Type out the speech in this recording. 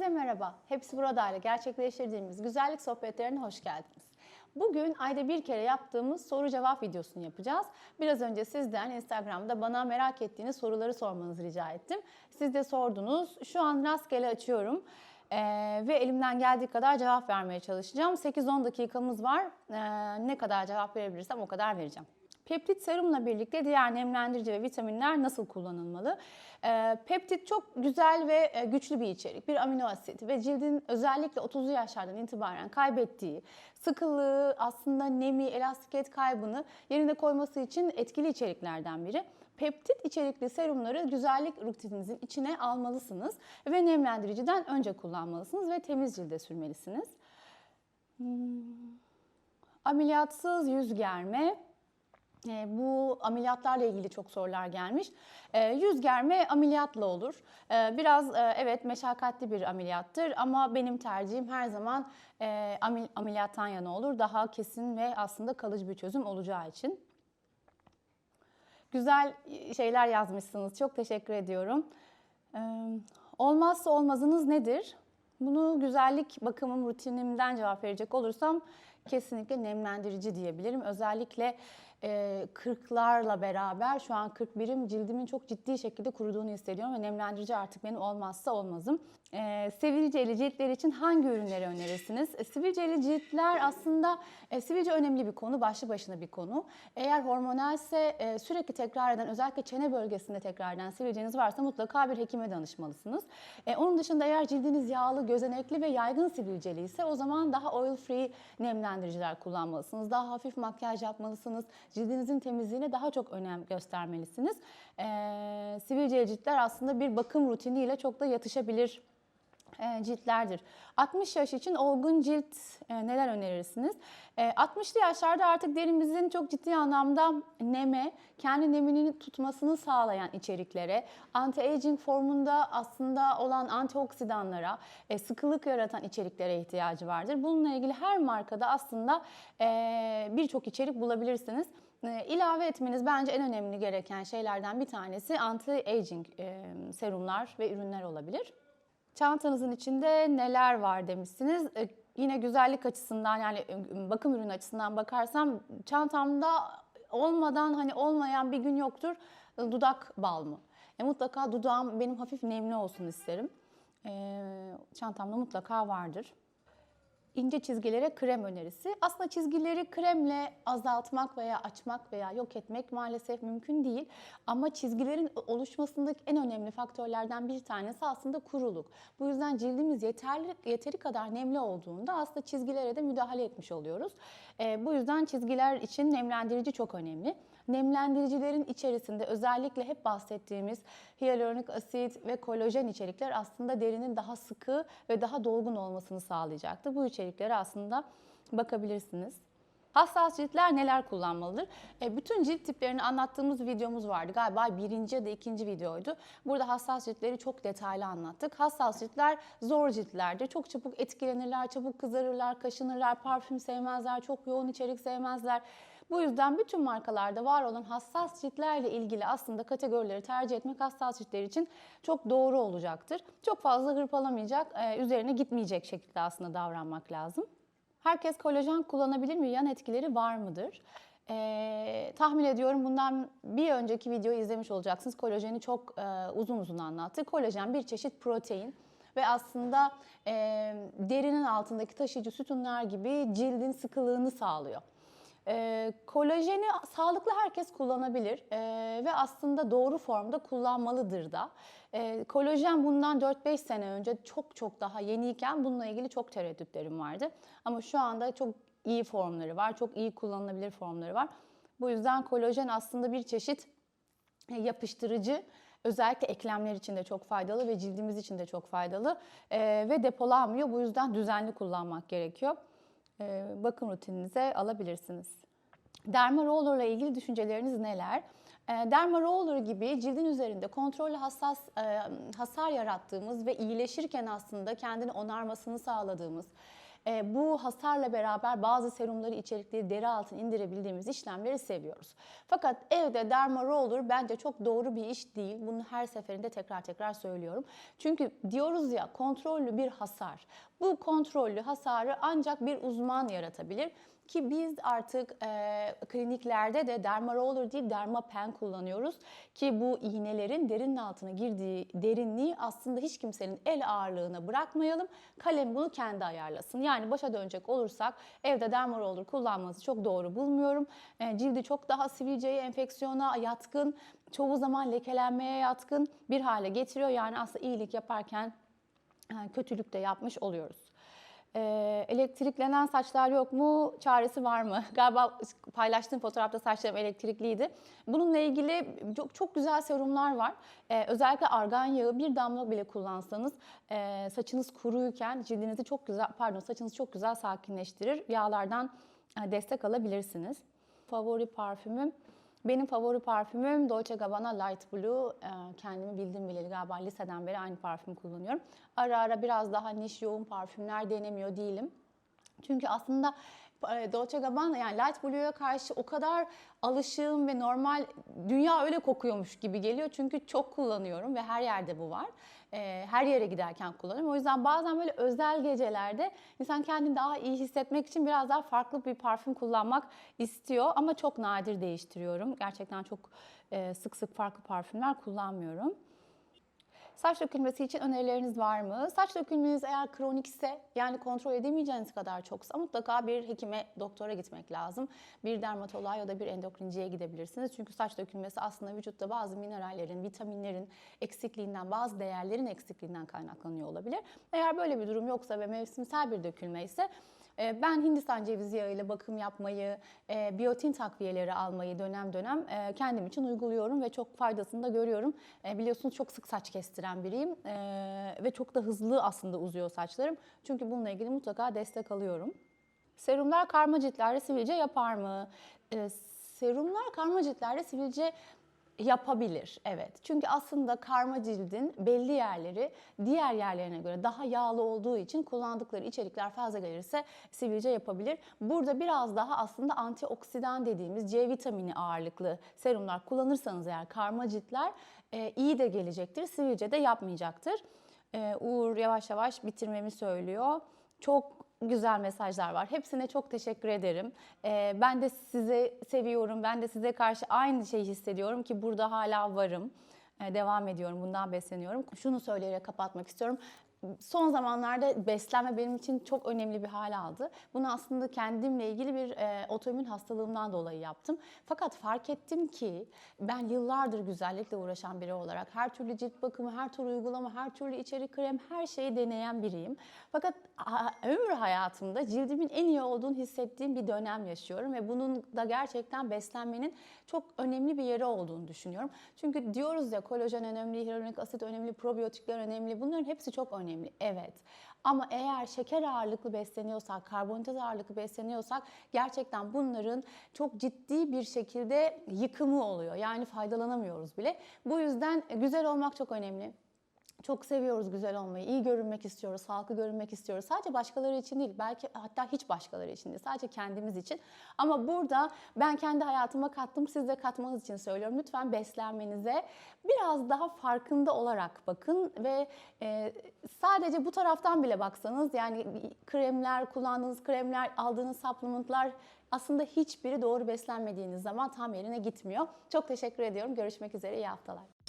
Herkese merhaba. Hepsi buradayla gerçekleştirdiğimiz güzellik sohbetlerine hoş geldiniz. Bugün ayda bir kere yaptığımız soru cevap videosunu yapacağız. Biraz önce sizden Instagram'da bana merak ettiğiniz soruları sormanızı rica ettim. Siz de sordunuz. Şu an rastgele açıyorum. Ee, ve elimden geldiği kadar cevap vermeye çalışacağım. 8-10 dakikamız var. Ee, ne kadar cevap verebilirsem o kadar vereceğim. Peptit serumla birlikte diğer nemlendirici ve vitaminler nasıl kullanılmalı? Ee, peptit çok güzel ve e, güçlü bir içerik. Bir amino asit ve cildin özellikle 30'lu yaşlardan itibaren kaybettiği sıkılığı, aslında nemi, elastikiyet kaybını yerine koyması için etkili içeriklerden biri. Peptit içerikli serumları güzellik rutininizin içine almalısınız ve nemlendiriciden önce kullanmalısınız ve temiz cilde sürmelisiniz. Hmm. Ameliyatsız yüz germe, e, bu ameliyatlarla ilgili çok sorular gelmiş. E, yüz germe ameliyatla olur. E, biraz e, evet meşakkatli bir ameliyattır ama benim tercihim her zaman e, amel- ameliyattan yana olur. Daha kesin ve aslında kalıcı bir çözüm olacağı için. Güzel şeyler yazmışsınız. Çok teşekkür ediyorum. Ee, olmazsa olmazınız nedir? Bunu güzellik bakımım rutinimden cevap verecek olursam kesinlikle nemlendirici diyebilirim. Özellikle e, 40'larla beraber şu an 41'im cildimin çok ciddi şekilde kuruduğunu hissediyorum ve nemlendirici artık benim olmazsa olmazım. E, sivilceli ciltler için hangi ürünleri önerirsiniz? E, sivilceli ciltler aslında e, sivilce önemli bir konu, başlı başına bir konu. Eğer hormonalse e, sürekli tekrar eden özellikle çene bölgesinde tekrar eden sivilceniz varsa mutlaka bir hekime danışmalısınız. E, onun dışında eğer cildiniz yağlı, gözenekli ve yaygın sivilceli ise o zaman daha oil free nemlendiriciler kullanmalısınız. Daha hafif makyaj yapmalısınız. Cildinizin temizliğine daha çok önem göstermelisiniz. E, sivilceli ciltler aslında bir bakım rutiniyle çok da yatışabilir ciltlerdir. 60 yaş için olgun cilt e, neler önerirsiniz? E, 60'lı yaşlarda artık derimizin çok ciddi anlamda neme, kendi nemini tutmasını sağlayan içeriklere, anti-aging formunda aslında olan antioksidanlara, e, sıkılık yaratan içeriklere ihtiyacı vardır. Bununla ilgili her markada aslında e, birçok içerik bulabilirsiniz. E, ilave etmeniz bence en önemli gereken şeylerden bir tanesi anti-aging e, serumlar ve ürünler olabilir. Çantanızın içinde neler var demişsiniz. E, yine güzellik açısından yani e, bakım ürünü açısından bakarsam çantamda olmadan hani olmayan bir gün yoktur e, dudak balmı. E, mutlaka dudağım benim hafif nemli olsun isterim. E, çantamda mutlaka vardır ince çizgilere krem önerisi. Aslında çizgileri kremle azaltmak veya açmak veya yok etmek maalesef mümkün değil. Ama çizgilerin oluşmasındaki en önemli faktörlerden bir tanesi aslında kuruluk. Bu yüzden cildimiz yeterli yeteri kadar nemli olduğunda aslında çizgilere de müdahale etmiş oluyoruz. E, bu yüzden çizgiler için nemlendirici çok önemli. Nemlendiricilerin içerisinde özellikle hep bahsettiğimiz hyaluronik asit ve kolajen içerikler aslında derinin daha sıkı ve daha dolgun olmasını sağlayacaktır. Bu içeriklere aslında bakabilirsiniz. Hassas ciltler neler kullanmalıdır? E, bütün cilt tiplerini anlattığımız videomuz vardı. Galiba birinci ya da ikinci videoydu. Burada hassas ciltleri çok detaylı anlattık. Hassas ciltler zor ciltlerdir. Çok çabuk etkilenirler, çabuk kızarırlar, kaşınırlar, parfüm sevmezler, çok yoğun içerik sevmezler. Bu yüzden bütün markalarda var olan hassas ciltlerle ilgili aslında kategorileri tercih etmek hassas ciltler için çok doğru olacaktır. Çok fazla hırpalamayacak, e, üzerine gitmeyecek şekilde aslında davranmak lazım. Herkes kolajen kullanabilir mi? Yan etkileri var mıdır? Ee, tahmin ediyorum bundan bir önceki videoyu izlemiş olacaksınız. Kolajeni çok e, uzun uzun anlattı. Kolajen bir çeşit protein ve aslında e, derinin altındaki taşıyıcı sütunlar gibi cildin sıkılığını sağlıyor. E, kolajeni sağlıklı herkes kullanabilir e, ve aslında doğru formda kullanmalıdır da. E, kolajen bundan 4-5 sene önce çok çok daha yeniyken bununla ilgili çok tereddütlerim vardı. Ama şu anda çok iyi formları var, çok iyi kullanılabilir formları var. Bu yüzden kolajen aslında bir çeşit e, yapıştırıcı özellikle eklemler için de çok faydalı ve cildimiz için de çok faydalı e, ve depolanmıyor. Bu yüzden düzenli kullanmak gerekiyor. E, bakım rutininize alabilirsiniz. Derma roller ile ilgili düşünceleriniz neler? E, derma roller gibi cildin üzerinde kontrollü hassas e, hasar yarattığımız ve iyileşirken aslında kendini onarmasını sağladığımız e, bu hasarla beraber bazı serumları içerikleri deri altına indirebildiğimiz işlemleri seviyoruz. Fakat evde derma roller bence çok doğru bir iş değil. Bunu her seferinde tekrar tekrar söylüyorum. Çünkü diyoruz ya kontrollü bir hasar. Bu kontrollü hasarı ancak bir uzman yaratabilir. Ki biz artık e, kliniklerde de derma roller değil derma pen kullanıyoruz. Ki bu iğnelerin derinin altına girdiği derinliği aslında hiç kimsenin el ağırlığına bırakmayalım. Kalem bunu kendi ayarlasın. Yani başa dönecek olursak evde derma roller kullanmanızı çok doğru bulmuyorum. E, cildi çok daha sivilceye, enfeksiyona yatkın, çoğu zaman lekelenmeye yatkın bir hale getiriyor. Yani aslında iyilik yaparken e, kötülük de yapmış oluyoruz. Ee, elektriklenen saçlar yok mu? Çaresi var mı? Galiba paylaştığım fotoğrafta saçlarım elektrikliydi. Bununla ilgili çok, çok güzel serumlar var. Ee, özellikle argan yağı bir damla bile kullansanız e, saçınız kuruyken cildinizi çok güzel, pardon saçınızı çok güzel sakinleştirir. Yağlardan e, destek alabilirsiniz. Favori parfümüm benim favori parfümüm Dolce Gabbana Light Blue. Ee, Kendimi bildim bileli galiba liseden beri aynı parfüm kullanıyorum. Ara ara biraz daha niş yoğun parfümler denemiyor değilim. Çünkü aslında Dolce Gabbana yani Light Blue'ya karşı o kadar alışığım ve normal dünya öyle kokuyormuş gibi geliyor. Çünkü çok kullanıyorum ve her yerde bu var. E, Her yere giderken kullanıyorum. O yüzden bazen böyle özel gecelerde insan kendini daha iyi hissetmek için biraz daha farklı bir parfüm kullanmak istiyor. Ama çok nadir değiştiriyorum. Gerçekten çok e, sık sık farklı parfümler kullanmıyorum. Saç dökülmesi için önerileriniz var mı? Saç dökülmeniz eğer kronikse yani kontrol edemeyeceğiniz kadar çoksa mutlaka bir hekime, doktora gitmek lazım. Bir dermatoloğa ya da bir endokrinciye gidebilirsiniz. Çünkü saç dökülmesi aslında vücutta bazı minerallerin, vitaminlerin eksikliğinden, bazı değerlerin eksikliğinden kaynaklanıyor olabilir. Eğer böyle bir durum yoksa ve mevsimsel bir dökülme ise ben Hindistan cevizi yağıyla bakım yapmayı, e, biyotin takviyeleri almayı dönem dönem e, kendim için uyguluyorum ve çok faydasını da görüyorum. E, Biliyorsunuz çok sık saç kestiren biriyim ve çok da hızlı aslında uzuyor saçlarım. Çünkü bununla ilgili mutlaka destek alıyorum. Serumlar karma ciltlerde sivilce yapar mı? Serumlar karma ciltlerde sivilce yapabilir. Evet. Çünkü aslında karma cildin belli yerleri diğer yerlerine göre daha yağlı olduğu için kullandıkları içerikler fazla gelirse sivilce yapabilir. Burada biraz daha aslında antioksidan dediğimiz C vitamini ağırlıklı serumlar kullanırsanız eğer karma ciltler e, iyi de gelecektir. Sivilce de yapmayacaktır. E, Uğur yavaş yavaş bitirmemi söylüyor. Çok güzel mesajlar var. Hepsine çok teşekkür ederim. Ee, ben de sizi seviyorum. Ben de size karşı aynı şeyi hissediyorum ki burada hala varım. Ee, devam ediyorum. Bundan besleniyorum. Şunu söyleyerek kapatmak istiyorum. Son zamanlarda beslenme benim için çok önemli bir hal aldı. Bunu aslında kendimle ilgili bir e, otoimmün hastalığımdan dolayı yaptım. Fakat fark ettim ki ben yıllardır güzellikle uğraşan biri olarak her türlü cilt bakımı, her türlü uygulama, her türlü içerik krem, her şeyi deneyen biriyim. Fakat ömrü hayatımda cildimin en iyi olduğunu hissettiğim bir dönem yaşıyorum ve bunun da gerçekten beslenmenin çok önemli bir yeri olduğunu düşünüyorum. Çünkü diyoruz ya kolajen önemli, hyaluronik asit önemli, probiyotikler önemli. Bunların hepsi çok önemli. Evet. Ama eğer şeker ağırlıklı besleniyorsak, karbonhidrat ağırlıklı besleniyorsak gerçekten bunların çok ciddi bir şekilde yıkımı oluyor. Yani faydalanamıyoruz bile. Bu yüzden güzel olmak çok önemli. Çok seviyoruz güzel olmayı, iyi görünmek istiyoruz, sağlıklı görünmek istiyoruz. Sadece başkaları için değil, belki hatta hiç başkaları için değil, sadece kendimiz için. Ama burada ben kendi hayatıma kattım, siz de katmanız için söylüyorum. Lütfen beslenmenize biraz daha farkında olarak bakın ve e, sadece bu taraftan bile baksanız yani kremler, kullandığınız kremler, aldığınız supplementlar aslında hiçbiri doğru beslenmediğiniz zaman tam yerine gitmiyor. Çok teşekkür ediyorum. Görüşmek üzere. iyi haftalar.